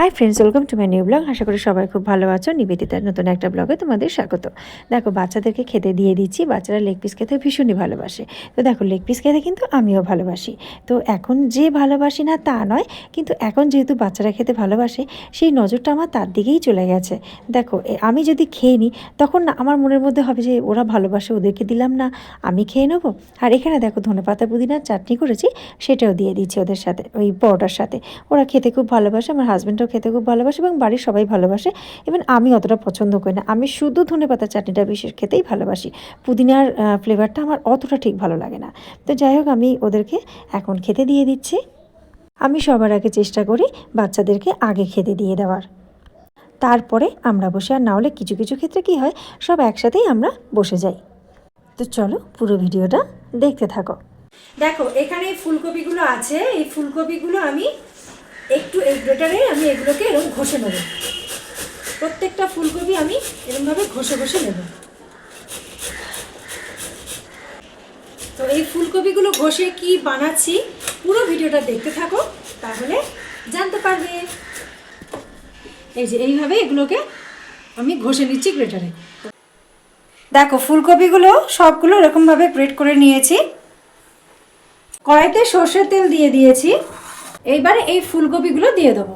Hi friends welcome to my new blog আশা করি সবাই খুব ভালো আছো। নিবেদিতার নতুন একটা ব্লগে তোমাদের স্বাগত। দেখো, বাচ্চাদেরকে খেতে দিয়ে দিচ্ছি। বাচ্চারা লেগ পিস খেতে ভীষণই ভালোবাসে। তো দেখো লেগ পিস খেতে কিন্তু আমিও ভালোবাসি। তো এখন যে ভালোবাসি না তা নয়, কিন্তু এখন যেহেতু বাচ্চারা খেতে ভালোবাসে, সেই নজরটা আমার তার দিকেই চলে গেছে। দেখো আমি যদি খেয়ে নিই, তখন না আমার মনের মধ্যে হবে যে ওরা ভালোবাসে, ওদেরকে দিলাম না, আমি খেয়ে নেব। আর এখানে দেখো, ধনেপাতা পুদিনার চাটনি করেছি, সেটাও দিয়ে দিচ্ছি ওদের সাথে, ওই পরোটার সাথে। ওরা খেতে খুব ভালোবাসে, আমার হাজব্যান্ডও খেতে খুব ভালোবাসে এবং বাড়ির সবাই ভালোবাসে। এবং আমি অতটা পছন্দ করি না। আমি শুধু ধনে পাতা চাটনিটা বিশেষ খেতেই ভালোবাসি। পুদিনার ফ্লেভারটা আমার অতটা ঠিক ভালো লাগে না। তো যাই হোক, আমি ওদেরকে এখন খেতে দিয়ে দিচ্ছি। আমি সবার আগে চেষ্টা করি বাচ্চাদেরকে আগে খেতে দিয়ে দেওয়ার। তারপরে আমরা বসে। আর না হলে কিছু কিছু ক্ষেত্রে কী হয়, সব একসাথেই আমরা বসে যাই। তো চলো পুরো ভিডিওটা দেখতে থাকো। দেখো, এখানে ফুলকপিগুলো আছে। এই ফুলকপিগুলো আমি একটু এই গ্রেটারে আমি এগুলোকে এরকম ঘষে নেব। প্রত্যেকটা ফুলকপি আমি এরকমভাবে ঘষে ঘষে নেব। তো এই ফুলকপিগুলো ঘষে কি বানাচ্ছি পুরো ভিডিওটা দেখতে থাকো, তাহলে জানতে পারবে। এই যে এইভাবে এগুলোকে আমি ঘষে নিচ্ছি গ্রেটারে দেখো, ফুলকপিগুলো সবগুলো এরকমভাবে গ্রেট করে নিয়েছি। কড়াইতে সর্ষের তেল দিয়ে দিয়েছি। এইবারে এই ফুলকপিগুলো দিয়ে দেবো।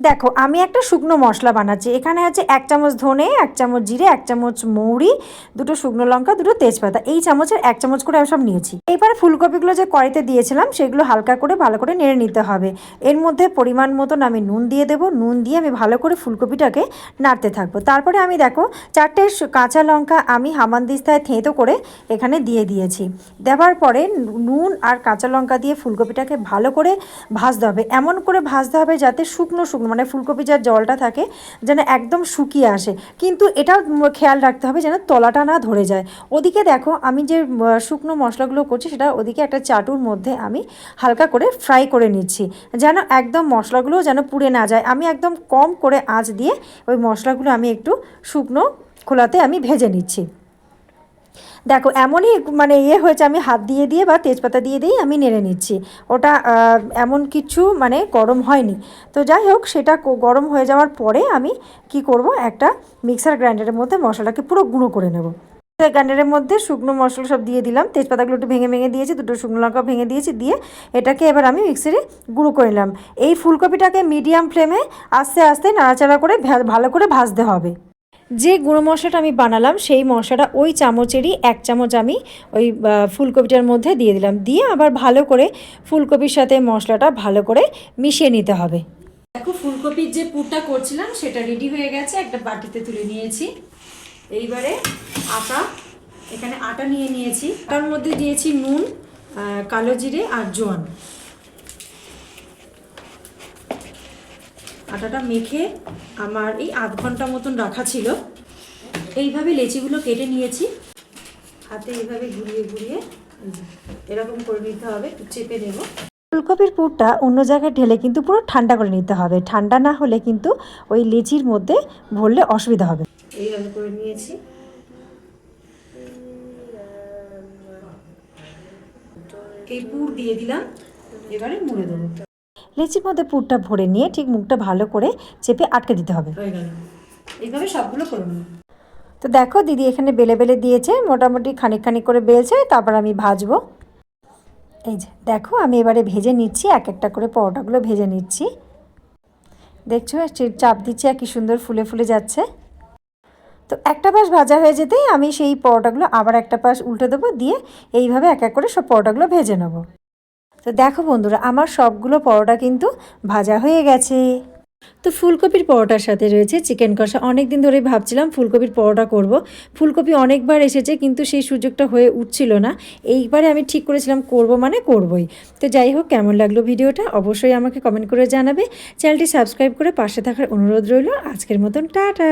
দেখো, আমি একটা শুকনো মশলা বানাচ্ছি। এখানে আছে এক চামচ ধনে, এক চামচ জিরে, এক চামচ মৌরি, দুটো শুকনো লঙ্কা, দুটো তেজপাতা। এই চামচের এক চামচ করে আমি সব নিয়েছি। এবার ফুলকপিগুলো যে কড়াইতে দিয়েছিলাম, সেগুলো হালকা করে ভালো করে নেড়ে নিতে হবে। এর মধ্যে পরিমাণ মতন আমি নুন দিয়ে দেবো। নুন দিয়ে আমি ভালো করে ফুলকপিটাকে নাড়তে থাকব। তারপরে আমি দেখো, চারটে কাঁচা লঙ্কা আমি হামানদিস্তায় থেঁতো করে এখানে দিয়ে দিয়েছি। দেওয়ার পরে নুন আর কাঁচা লঙ্কা দিয়ে ফুলকপিটাকে ভালো করে ভাজতে হবে। এমন করে ভাজতে হবে যাতে শুকনো শুকনো মানে ফুলকপি যার জলটা থাকে, যেন একদম শুকিয়ে আসে। কিন্তু উম খেয়াল রাখতে হবে যেন তলাটা না ধরে যায়। ওদিকে দেখো, আমি যে শুকনো মশলাগুলো করছি, সেটা ওদিকে একটা চাটুর মধ্যে আমি হালকা করে ফ্রাই করে নিচ্ছি। যেন একদম মশলাগুলো যেন পুড়ে না যায়। আমি একদম কম করে আঁচ দিয়ে ওই মশলাগুলো আমি একটু শুকনো খোলাতে আমি ভেজে নিচ্ছি। দেখো, এমনই মানে ইয়ে হয়েছে, আমি হাত দিয়ে দিয়ে বা তেজপাতা দিয়ে দিয়েই আমি নেড়ে নিচ্ছি। ওটা এমন কিছু মানে গরম হয়নি। তো যাই হোক, সেটা গরম হয়ে যাওয়ার পরে আমি কি করব? একটা মিক্সার গ্রাইন্ডারের মধ্যে মশলাটাকে পুরো গুঁড়ো করে নেব। গ্রাইন্ডারের মধ্যে শুকনো মশলা সব দিয়ে দিলাম। তেজপাতাগুলো একটু ভেঙে ভেঙে দিয়েছি, দুটো শুকনো লঙ্কা ভেঙে দিয়েছি, দিয়ে এটাকে এবার আমি মিক্সারে গুঁড়ো করে নিলাম। এই ফুলকপিটাকে মিডিয়াম ফ্লেমে আস্তে আস্তে নাড়াচাড়া করে ভালো করে ভাজতে হবে। যে গুঁড়ো মশলাটা আমি বানালাম, সেই মশলাটা ওই চামচেরই এক চামচ আমি ওই ফুলকপিটার মধ্যে দিয়ে দিলাম। দিয়ে আবার ভালো করে ফুলকপির সাথে মশলাটা ভালো করে মিশিয়ে নিতে হবে। দেখো, ফুলকপির যে পুরটা করছিলাম, সেটা রেডি হয়ে গেছে। একটা বাটিতে তুলে নিয়েছি। এইবারে আটা, এখানে আটা নিয়ে নিয়েছি। তার মধ্যে দিয়েছি নুন কালো জিরে আর জোয়ান। আটাটা মেখে আমার এই আধ ঘণ্টা মতন রাখা ছিল। এইভাবে লেচিগুলো কেটে নিয়েছি। হাতে এইভাবে ঘুরিয়ে ঘুরিয়ে এরকম করে নিতে হবে চেপে নেব। ফুলকপির পুরটা অন্য জায়গায় ঢেলে কিন্তু পুরো ঠান্ডা করে নিতে হবে। ঠান্ডা না হলে কিন্তু ওই লেচির মধ্যে ভরলে অসুবিধা হবে। এইভাবে করে নিয়েছি। এই পুর দিয়ে দিলাম, এবারে মুড়ে দেবো। লেচির মধ্যে পুরটা ভরে নিয়ে ঠিক মুখটা ভালো করে চেপে আটকে দিতে হবে। এইভাবে সবগুলো করে নেব তো দেখো দিদি এখানে বেলে বেলে দিয়েছে মোটামুটি খানিক খানিক করে বেলছে তারপর আমি ভাজবো। এই যে দেখো আমি এবারে ভেজে নিচ্ছি এক একটা করে পরোটাগুলো ভেজে নিচ্ছি। দেখছ চাপ দিচ্ছি আর কি সুন্দর ফুলে ফুলে যাচ্ছে। তো একটা পাশ ভাজা হয়ে যেতেই আমি সেই পরোটাগুলো আবার একটা পাশ উল্টে দেবো দিয়ে এইভাবে এক এক করে সব পরোটাগুলো ভেজে নেব। তো দেখো বন্ধুরা, আমার সবগুলো পরোটা কিন্তু ভাজা হয়ে গেছে। তো ফুলকপির পরোটার সাথে রয়েছে চিকেন কষা। অনেক দিন ধরেই ভাবছিলাম ফুলকপির পরোটা করব। ফুলকপি অনেকবার এসেছে, কিন্তু সেই সুযোগটা হয়ে উঠছিল না। এইবারে আমি ঠিক করেছিলাম করব মানে করবই। তো যাই হোক, কেমন লাগল ভিডিওটা অবশ্যই আমাকে কমেন্ট করে জানাবে। চ্যানেলটি সাবস্ক্রাইব করে পাশে থাকার অনুরোধ রইল। আজকের মতন, টাটা!